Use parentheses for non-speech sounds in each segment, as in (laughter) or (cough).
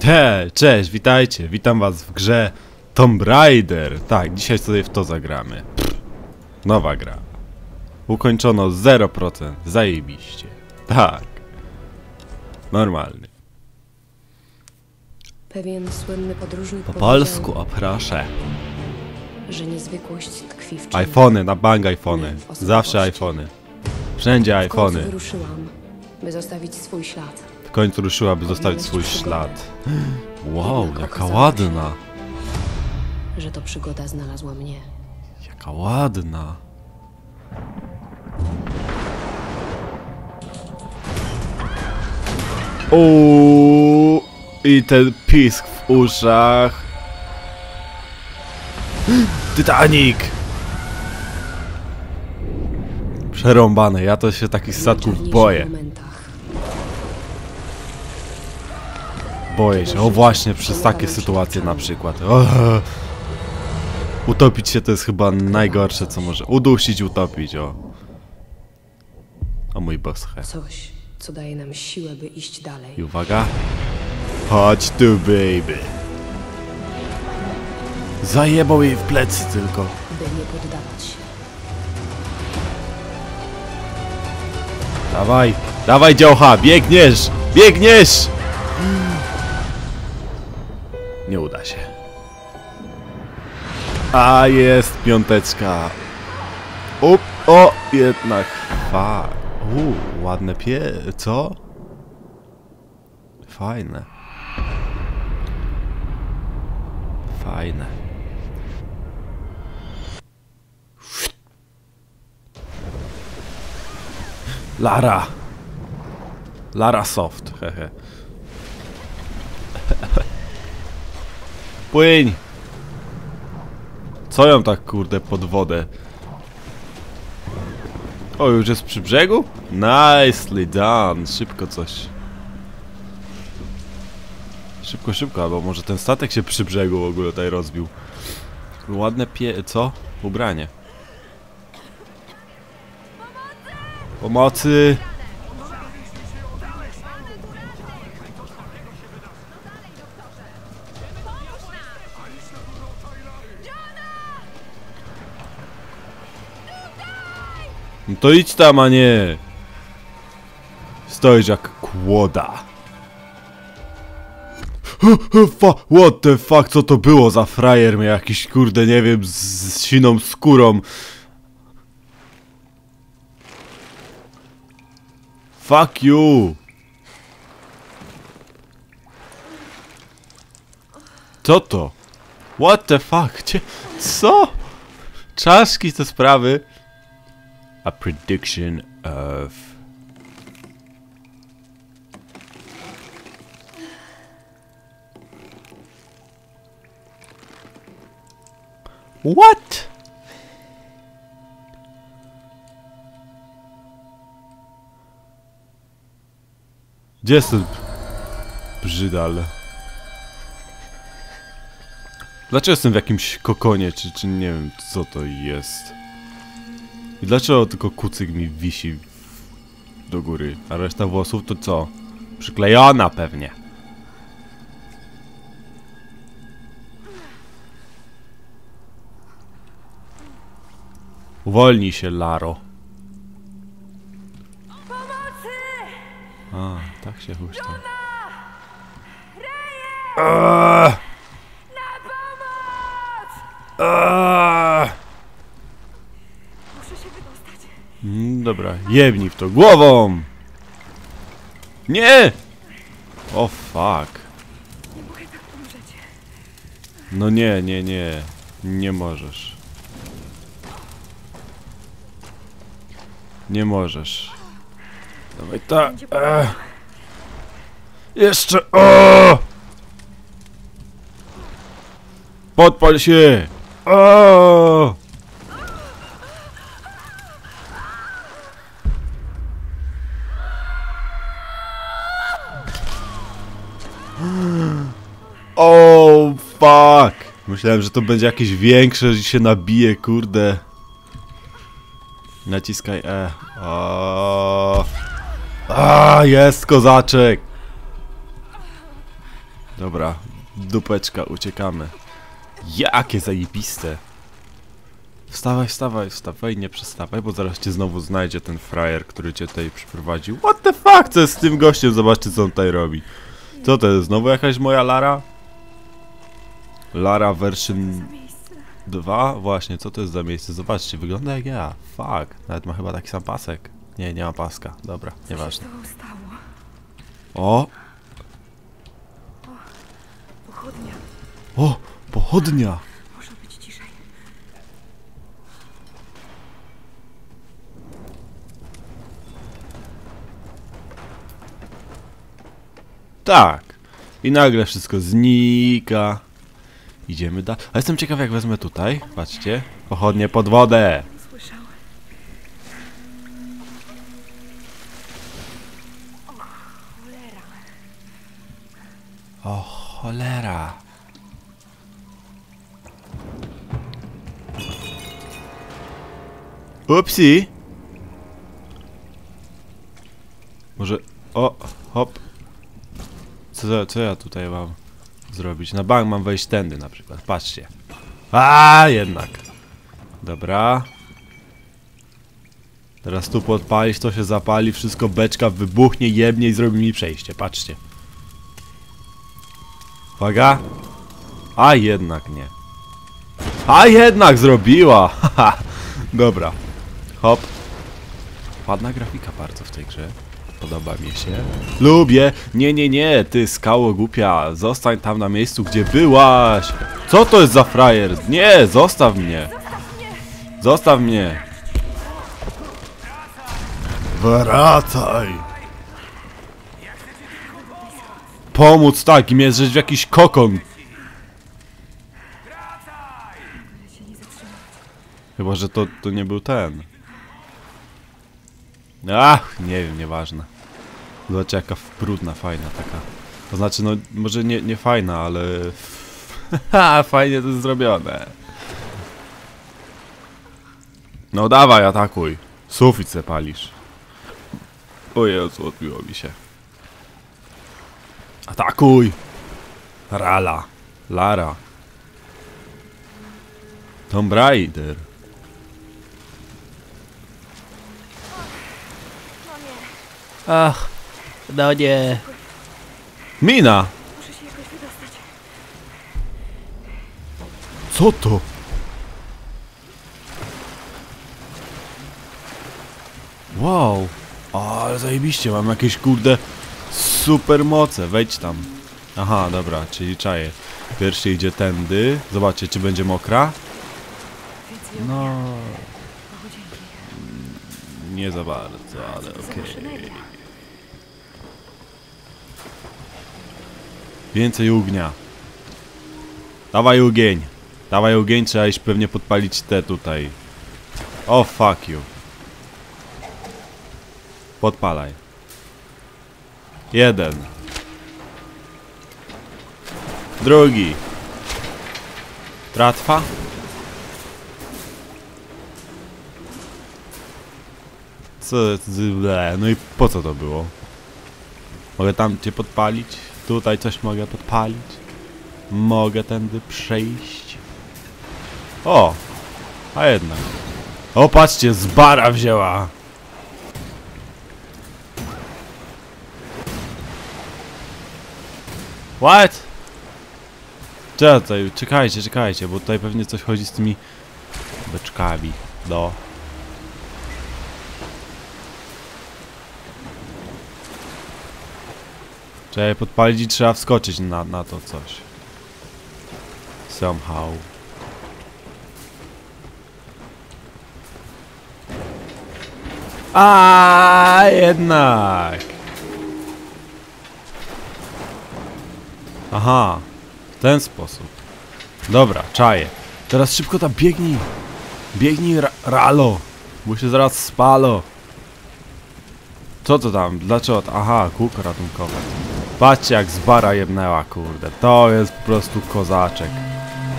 Te, cześć, witajcie, witam was w grze Tomb Raider. Tak, dzisiaj sobie w to zagramy. Pff, nowa gra. Ukończono 0%, zajebiście. Tak. Normalny. Pewien słynny podróżnik Po polsku, o proszę. że niezwykłość tkwi w iPhony, na bank iPhony. Zawsze iPhony. Wszędzie iPhony. wyruszyłam, by zostawić swój ślad. W końcu ruszyła, by zostawić swój ślad. Wow, jaka ładna. Że to przygoda znalazła mnie. Jaka ładna. Uuu, I ten pisk w uszach. Titanic! Przerąbane, ja to się takich statków boję. Boję się, o właśnie, przez takie sytuacje na przykład. Utopić się to jest chyba najgorsze co może. Udusić, utopić, o. O mój boschę. Coś, co daje nam siłę, by iść dalej. I uwaga. Chodź tu, baby. Zajebał jej w plecy tylko. By nie poddawać się. Dawaj, dawaj działcha, biegniesz, biegniesz! Nie uda się. A jest piąteczka. Up, o, jednak fa. U, ładne pie... co? Fajne. Fajne. Lara. Lara Soft, hehe. Płyń! Co ją tak kurde pod wodę? O, już jest przy brzegu? Nicely done. Szybko coś. Szybko, szybko, albo może ten statek się przy brzegu w ogóle tutaj rozbił. Ładne pie... co? Ubranie. Pomocy! To idź tam, a nie! Stoisz jak kłoda. What the fuck, co to było za frajer? Miał jakiś kurde, nie wiem, z, z siną skórą. Fuck you! Co to? What the fuck? Gdzie? Co? Czaszki te sprawy. A prediction of... What? Gdzie jest brzydal? Dlaczego jestem w jakimś kokonie, czy, czy nie wiem co to jest? I dlaczego tylko kucyk mi wisi do góry, a reszta włosów to co? Przyklejona pewnie. Uwolnij się, Laro. A, tak się huśta. Eee! Eee! Mm, Dobra, jebnij w to głową! Nie! O fuck. No nie, nie, nie. Nie możesz. Nie możesz. Dawaj tak. Jeszcze. O! Podpal się! O fuck! Myślałem, że to będzie jakieś większe, że się nabije, kurde. Naciskaj E. O. A, jest kozaczek! Dobra, dupeczka, uciekamy. Jakie zajebiste. Wstawaj, wstawaj, wstawaj, nie przestawaj, bo zaraz cię znowu znajdzie ten frajer, który cię tutaj przyprowadził. What the fuck, co jest z tym gościem? Zobaczcie, co on tutaj robi. Co to jest, znowu jakaś moja Lara? Lara version 2? Właśnie, co to jest za miejsce? Zobaczcie, wygląda jak ja. Fuck, nawet ma chyba taki sam pasek. Nie, nie ma paska. Dobra, nieważne. O, Pochodnia. o, pochodnia. Może być ciszej. Tak. I nagle wszystko znika. Idziemy dalej. A jestem ciekaw jak wezmę tutaj. Patrzcie. Pochodnie pod wodę. O cholera. Upsi. Może... O, hop. Co, co ja tutaj mam zrobić? Na bank mam wejść tędy na przykład. Patrzcie. A jednak. Dobra. Teraz tu podpalić, to się zapali, wszystko beczka wybuchnie, jebnie i zrobi mi przejście. Patrzcie. Uwaga. A jednak nie. A jednak zrobiła! (laughs) Dobra. Hop. Ładna grafika bardzo w tej grze. Podoba mi się. Lubię! Nie, nie, nie, ty skało głupia. Zostań tam na miejscu, gdzie byłaś. Co to jest za frajer? Nie, zostaw mnie. Zostaw mnie. Wracaj. Pomóc tak i mnie zrzeć w jakiś kokon. Chyba, że to, to nie był ten. Ach, nie wiem, nieważne. Zobaczcie jaka brudna, fajna taka. To znaczy, no, może nie, nie fajna, ale... (laughs) Ha, fajnie to jest zrobione. No dawaj, atakuj. Sufit se palisz. O Jezu, odbiło mi się. Atakuj! Rala. Lara. Tomb Raider. Ach, no nie. Mina! Muszę się jakoś wydostać. Co to? Wow! Ale zajebiście, mam jakieś kurde super moce. Wejdź tam. Aha, dobra, czyli czaję. Pierwszy idzie tędy. Zobaczcie, czy będzie mokra. No, nie za bardzo, ale okej. maszyneria? Więcej ognia. Dawaj ogień. Dawaj ogień, trzeba iść pewnie podpalić te tutaj. O, fuck you. Podpalaj. Jeden. Drugi. Tratwa? Co? ble, No i po co to było? Mogę tam cię podpalić? Tutaj coś mogę podpalić? Mogę tędy przejść? O! A jednak. O, patrzcie, z bara wzięła! What? Czekaj, czekajcie, czekajcie, bo tutaj pewnie coś chodzi z tymi beczkami. No. Trzeba je podpalić i trzeba wskoczyć na, na to coś. Somehow. A jednak. Aha, w ten sposób. Dobra, czaję. Teraz szybko tam biegnij. Biegnij, ra Ralo. Bo się zaraz spalo. Co to tam? Dlaczego? Aha, kółko ratunkowe. Patrzcie jak z bara jebnęła, kurde. To jest po prostu kozaczek.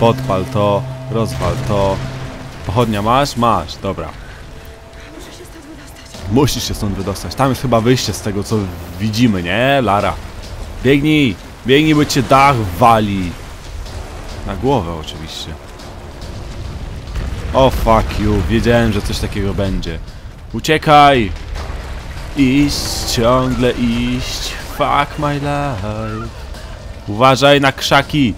Podpal to, rozwal to. Pochodnia masz? Masz, dobra. Się stąd wydostać. Musisz się stąd wydostać. Tam jest chyba wyjście z tego, co widzimy, nie? Lara. Biegnij! Biegnij, bo cię dach wali. Na głowę oczywiście. O fuck you, wiedziałem, że coś takiego będzie. Uciekaj! Iść, ciągle iść. Fuck my life. Uważaj na krzaki.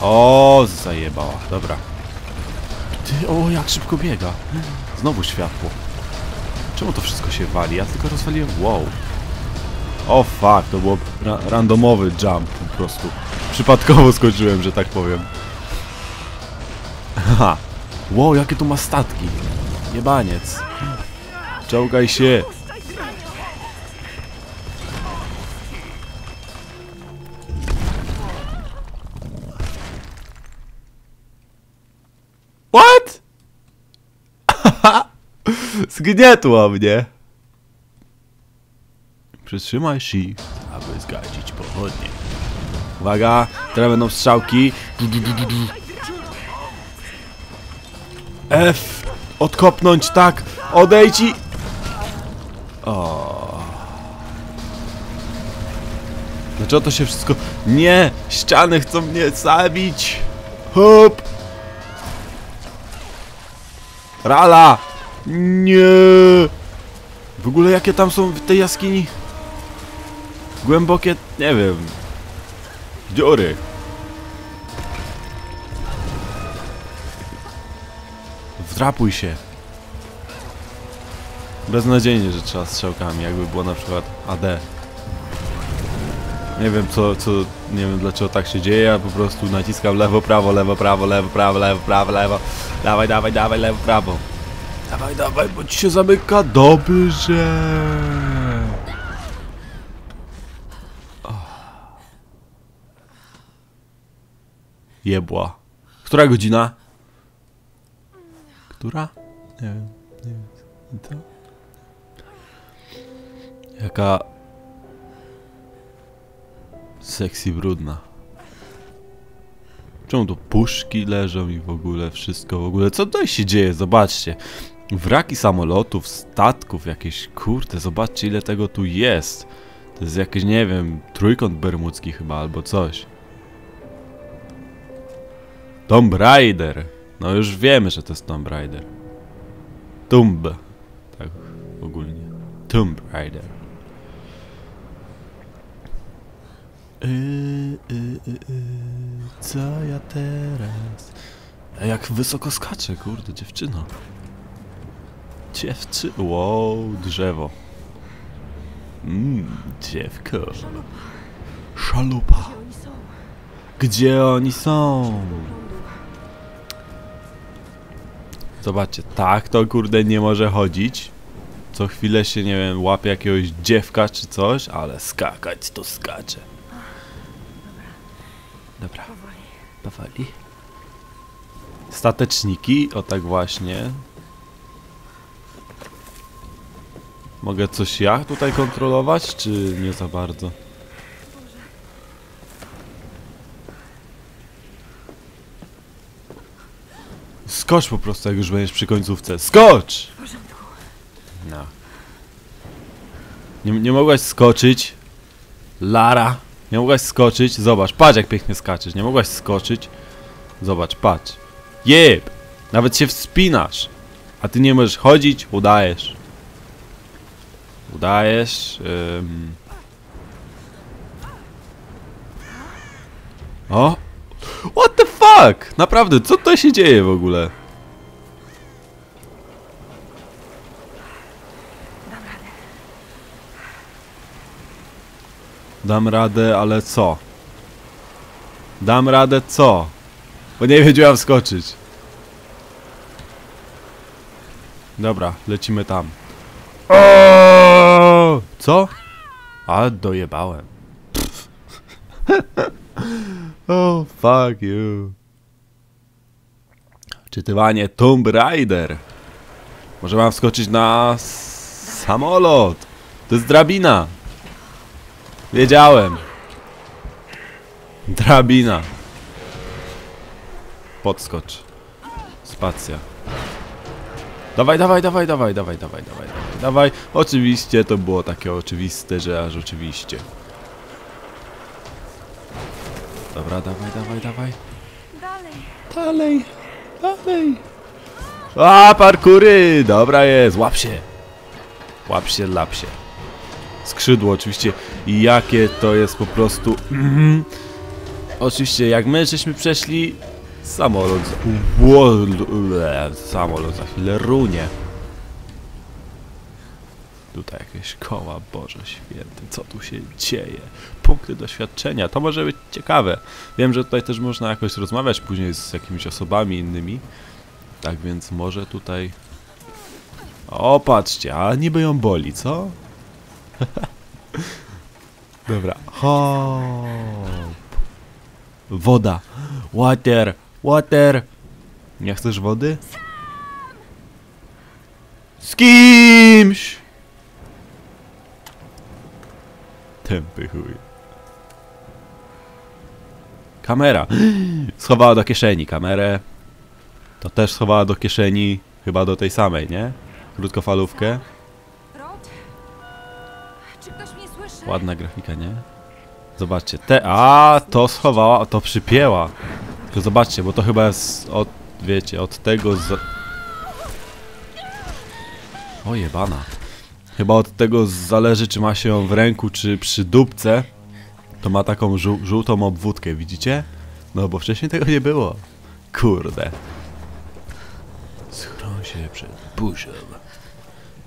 O, zajebała. Dobra. Ty, o, jak szybko biega. Znowu światło. Czemu to wszystko się wali? Ja tylko rozwaliłem... Wow. O fuck, to było ra randomowy jump po prostu. Przypadkowo skoczyłem, że tak powiem. Haha. Wow, jakie tu ma statki. Jebaniec. Czołgaj się. Zgnietło mnie. Przytrzymaj shift, aby zgadzić pochodnie. Uwaga, teraz będą strzałki. F. Odkopnąć, tak. Odejdź i... O. Dlaczego to się wszystko... Nie! Ściany chcą mnie zabić! Hop! Rala! Nie! W ogóle jakie tam są w tej jaskini? Głębokie, nie wiem. Dziury. Wdrapuj się. Beznadziejnie, że trzeba strzałkami, jakby było na przykład AD. Nie wiem co, co, nie wiem dlaczego tak się dzieje, ja po prostu naciskam lewo, prawo, lewo, prawo, lewo, prawo, lewo, prawo, lewo. Dawaj, dawaj, dawaj, lewo, prawo. Dawaj, dawaj, bo ci się zamyka. Dobrze. Jebła. Która godzina? Która? Nie wiem. Nie wiem. To? Jaka... Sexy brudna. Czemu tu puszki leżą i w ogóle wszystko w ogóle? Co tutaj się dzieje? Zobaczcie. Wraki samolotów, statków jakieś, kurde, zobaczcie ile tego tu jest. To jest jakiś, nie wiem, trójkąt bermudzki chyba, albo coś. Tomb Raider. No już wiemy, że to jest Tomb Raider. Tomb. Tak ogólnie. Tomb Raider. Yy, yy, yy. Co ja teraz? Jak wysoko skacze, kurde, dziewczyno. Dziewczy... Wow, drzewo. Mmm, dziewko. Szalupa. Gdzie oni są? Zobaczcie, tak to kurde nie może chodzić. Co chwilę się, nie wiem, łapie jakiegoś dziewka czy coś, ale skakać to skacze. Dobra, powoli. Stateczniki, o tak właśnie. Mogę coś ja tutaj kontrolować, czy nie za bardzo? Skocz po prostu, jak już będziesz przy końcówce. Skocz! No. Nie, nie mogłaś skoczyć. Lara. Nie mogłaś skoczyć. Zobacz, patrz jak pięknie skaczesz. Nie mogłaś skoczyć. Zobacz, patrz. Jeb! Nawet się wspinasz. A ty nie możesz chodzić, udajesz. Udajesz. Ym... O! What the fuck? Naprawdę, co tutaj się dzieje w ogóle? Dam radę, ale co? Dam radę co? Bo nie wiedziałem skoczyć. Dobra, lecimy tam. O! Co? A, dojebałem. (laughs) oh, fuck you. Czytywanie Tomb Raider. Może mam wskoczyć na samolot. To jest drabina. Wiedziałem. Drabina. Podskocz. Spacja. Dawaj, dawaj, dawaj, dawaj, dawaj, dawaj, dawaj, dawaj. Oczywiście to było takie oczywiste, że aż oczywiście. Dobra, dawaj, dawaj, dawaj. Dalej. Dalej, dalej. A, parkury! Dobra jest, łap się. Łap się, lap się. Skrzydło oczywiście. I jakie to jest po prostu... Mhm. Oczywiście, jak my żeśmy przeszli... Samolot... Samolot za chwilę runie. Tutaj jakieś koła, Boże Święty, co tu się dzieje? Punkty doświadczenia, to może być ciekawe. Wiem, że tutaj też można jakoś rozmawiać później z jakimiś osobami innymi. Tak więc może tutaj... O, patrzcie, a niby ją boli, co? (laughs) Dobra, hop. Woda. Water, water. Nie chcesz wody? Z kimś! Tępy chuj. Kamera. (gasps) Schowała do kieszeni kamerę. To też schowała do kieszeni. Chyba do tej samej, nie? Krótkofalówkę. Ładna grafika, nie? Zobaczcie, te... A, to schowała, to przypięła. Tylko zobaczcie, bo to chyba jest od, wiecie, od tego z... O jebana. Chyba od tego zależy, czy ma się ją w ręku, czy przy dupce. To ma taką żół żółtą obwódkę, widzicie? No bo wcześniej tego nie było. Kurde. Schron się przed burzą.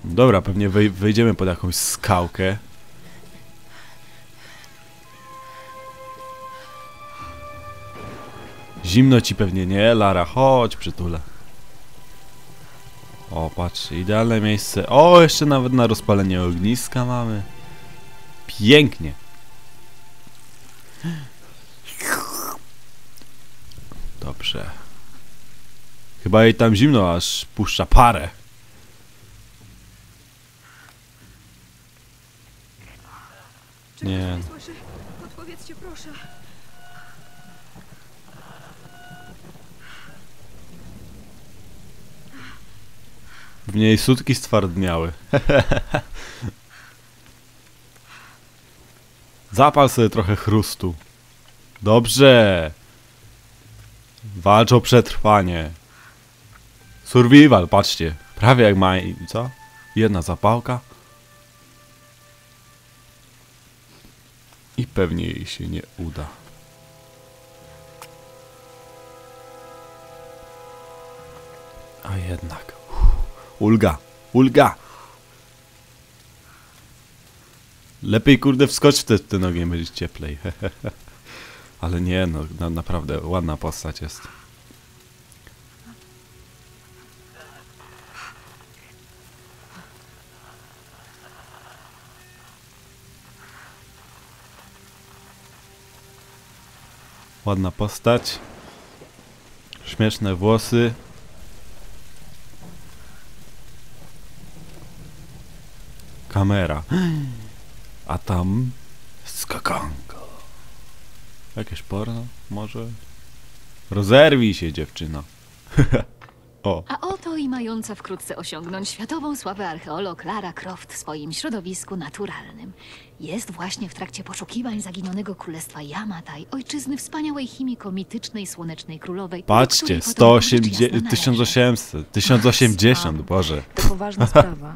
Dobra, pewnie wej wejdziemy pod jakąś skałkę. Zimno ci pewnie nie, Lara, chodź przytulę. O, patrzcie, idealne miejsce. O, jeszcze nawet na rozpalenie ogniska mamy. Pięknie. Dobrze. Chyba jej tam zimno, aż puszcza parę. Nie. Odpowiedzcie proszę. Niej sutki stwardniały. Zapal sobie trochę chrustu. Dobrze. Walcz o przetrwanie. Survival, patrzcie. Prawie jak ma... co? Jedna zapałka. I pewnie jej się nie uda. A jednak. Ulga, ulga! Lepiej kurde wskocz w te, ten ogień, będzie cieplej. (laughs) Ale nie, no na, naprawdę ładna postać jest. Ładna postać. Śmieszne włosy. Kamera. A tam skakanko. Jakieś porno? Może? Rozerwij się, dziewczyno. (laughs) o, A oto i mająca wkrótce osiągnąć światową sławę archeolog Lara Croft w swoim środowisku naturalnym. Jest właśnie w trakcie poszukiwań zaginionego królestwa Yamatai, ojczyzny wspaniałej chimiko mitycznej słonecznej królowej. patrzcie, której potem rzecz 180, jasna należy. 1800, 1080, Boże. To poważna sprawa.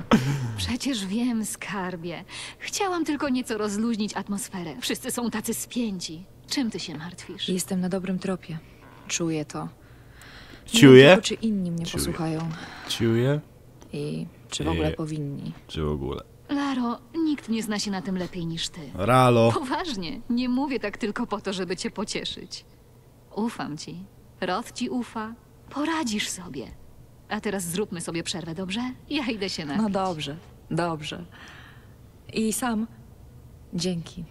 Przecież wiem, skarbie. Chciałam tylko nieco rozluźnić atmosferę. Wszyscy są tacy spięci. Czym ty się martwisz? Jestem na dobrym tropie. Czuję to. Nie Ciuje? wiem tylko, czy inni mnie Czuję. posłuchają. Ciuje? I czy w ogóle powinni. Czy w ogóle? Laro, nikt nie zna się na tym lepiej niż ty. Ralo. Poważnie, nie mówię tak tylko po to, żeby cię pocieszyć. Ufam ci. Roth ci ufa. Poradzisz sobie. A teraz zróbmy sobie przerwę, dobrze? Ja idę się napić. No dobrze, dobrze. I sam. Dzięki.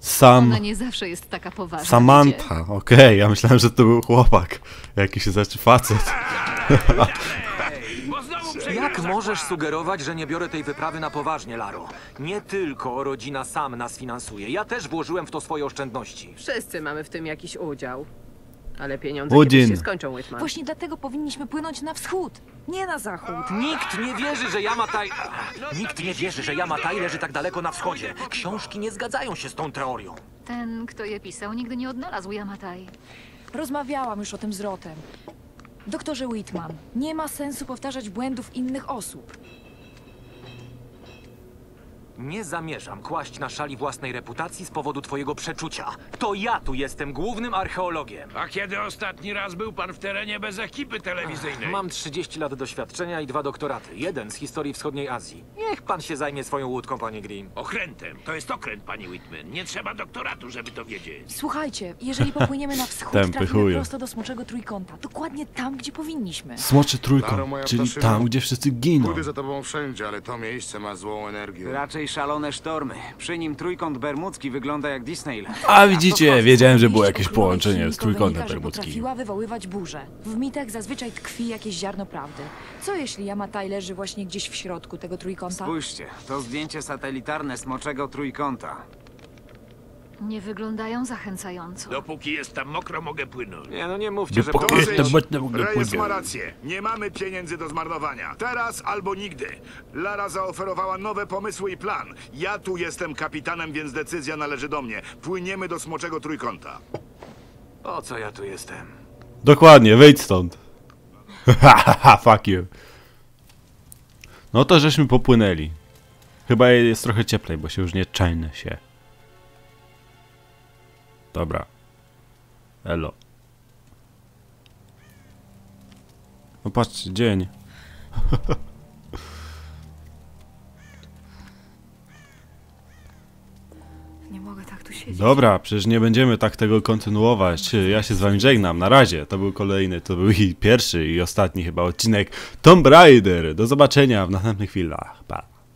Sam... Ona nie zawsze jest taka poważna. Samantha, okej, ja myślałem, że to był chłopak. Jakiś znaczy facet. Jak możesz sugerować, że nie biorę tej wyprawy na poważnie, Laro? Nie tylko rodzina sam nas finansuje. Ja też włożyłem w to swoje oszczędności. Wszyscy mamy w tym jakiś udział. Ale pieniądze kiedyś się skończą, Whitman. Właśnie dlatego powinniśmy płynąć na wschód, nie na zachód. Nikt nie wierzy, że Yamatai... Nikt nie wierzy, że Yamatai leży tak daleko na wschodzie. Książki nie zgadzają się z tą teorią. Ten, kto je pisał, nigdy nie odnalazł Yamatai. Rozmawiałam już o tym z Rotem. Doktorze Whitman, nie ma sensu powtarzać błędów innych osób. Nie zamierzam kłaść na szali własnej reputacji z powodu twojego przeczucia. To ja tu jestem głównym archeologiem. A kiedy ostatni raz był pan w terenie bez ekipy telewizyjnej? Mam 30 lat doświadczenia i dwa doktoraty. Jeden z historii wschodniej Azji. Niech pan się zajmie swoją łódką, panie Green. Okrętem. To jest okręt, pani Whitman. Nie trzeba doktoratu, żeby to wiedzieć. Słuchajcie, jeżeli popłyniemy na wschód, Tępy trafimy chuje. prosto do Smoczego Trójkąta. Dokładnie tam, gdzie powinniśmy. Smoczy Laro, trójkąt, moja czyli tam, gdzie wszyscy giną. Pójdę za tobą wszędzie, ale to miejsce ma złą energię. Raczej szalone sztormy. Przy nim trójkąt bermudzki wygląda jak Disneyland. A widzicie, wiedziałem, że było jakieś połączenie z trójkątem bermudzkim. potrafiła wywoływać burze. W mitach zazwyczaj tkwi jakieś ziarno prawdy. Co jeśli Yamatai leży właśnie gdzieś w środku tego trójkąta? Spójrzcie, to zdjęcie satelitarne smoczego trójkąta. Nie wyglądają zachęcająco. Dopóki jest tam mokro, mogę płynąć. Nie no, nie mówcie, że... Dopóki po- jest- Dosyć. błędne w ogóle Reyes ma rację. Nie mamy pieniędzy do zmarnowania. Teraz albo nigdy. Lara zaoferowała nowe pomysły i plan. Ja tu jestem kapitanem, więc decyzja należy do mnie. Płyniemy do Smoczego Trójkąta. Po co ja tu jestem? Dokładnie, wyjdź stąd. (laughs) Hahaha, fuck you. No to żeśmy popłynęli. Chyba jest trochę cieplej, bo się już nie czajnę się. Dobra. Elo. No patrzcie, dzień. (laughs) Nie mogę tak tu siedzieć. Dobra, przecież nie będziemy tak tego kontynuować. Ja się z wami żegnam. Na razie. To był kolejny, to był i pierwszy i ostatni chyba odcinek Tomb Raider. Do zobaczenia w następnych chwilach. Pa.